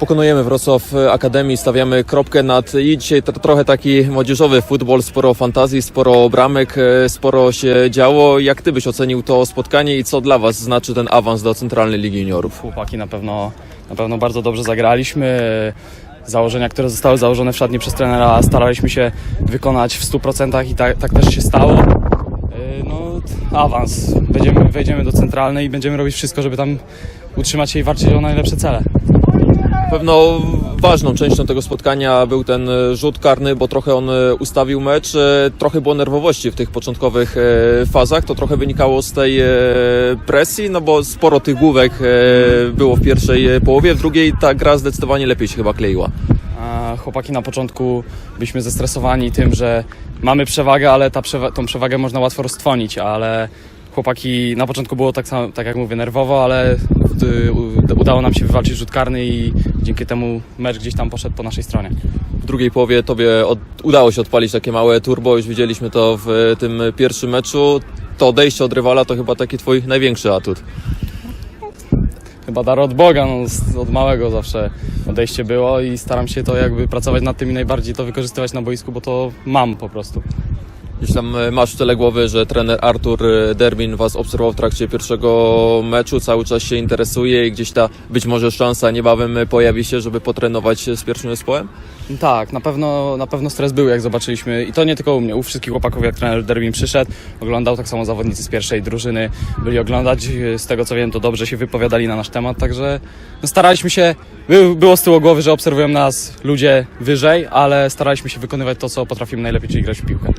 Pokonujemy Wrocław Akademii, stawiamy kropkę nad i dzisiaj tr- trochę taki młodzieżowy futbol, sporo fantazji, sporo bramek, e, sporo się działo. Jak ty byś ocenił to spotkanie i co dla was znaczy ten awans do Centralnej Ligi Juniorów? Chłopaki na pewno, na pewno bardzo dobrze zagraliśmy. Założenia, które zostały założone w szatni przez trenera, staraliśmy się wykonać w 100% i tak, tak też się stało. Yy, No, awans. Będziemy, wejdziemy do centralnej i będziemy robić wszystko, żeby tam utrzymać się i walczyć o najlepsze cele. Pewno ważną częścią tego spotkania był ten e, rzut karny, bo trochę on e, ustawił mecz. E, Trochę było nerwowości w tych początkowych fazach. To trochę wynikało z tej presji, no bo sporo tych główek było w pierwszej połowie, w drugiej ta gra zdecydowanie lepiej się chyba kleiła. Chłopaki na początku byliśmy zestresowani tym, że mamy przewagę, ale ta przewa- tą przewagę można łatwo roztwonić, ale chłopaki na początku było tak samo, tak jak mówię, nerwowo, ale y, udało nam się wywalczyć rzut karny i dzięki temu mecz gdzieś tam poszedł po naszej stronie. W drugiej połowie tobie od, udało się odpalić takie małe turbo, już widzieliśmy to w tym pierwszym meczu. To odejście od rywala to chyba taki twój największy atut. Chyba dar od Boga, no, od małego zawsze odejście było i staram się to jakby pracować nad tym i najbardziej to wykorzystywać na boisku, bo to mam po prostu. Jeśli tam e, masz w tyle głowy, że trener Artur e, Derbin was obserwował w trakcie pierwszego meczu, cały czas się interesuje i gdzieś ta być może szansa niebawem e, pojawi się, żeby potrenować z pierwszym zespołem? Tak, na pewno, na pewno stres był, jak zobaczyliśmy. I to nie tylko u mnie, u wszystkich chłopaków, jak trener Derbin przyszedł, oglądał, tak samo zawodnicy z pierwszej drużyny byli oglądać. Z tego co wiem, to dobrze się wypowiadali na nasz temat, także no, staraliśmy się, by, było z tyłu głowy, że obserwują nas ludzie wyżej, ale staraliśmy się wykonywać to, co potrafimy najlepiej, czyli grać w piłkę.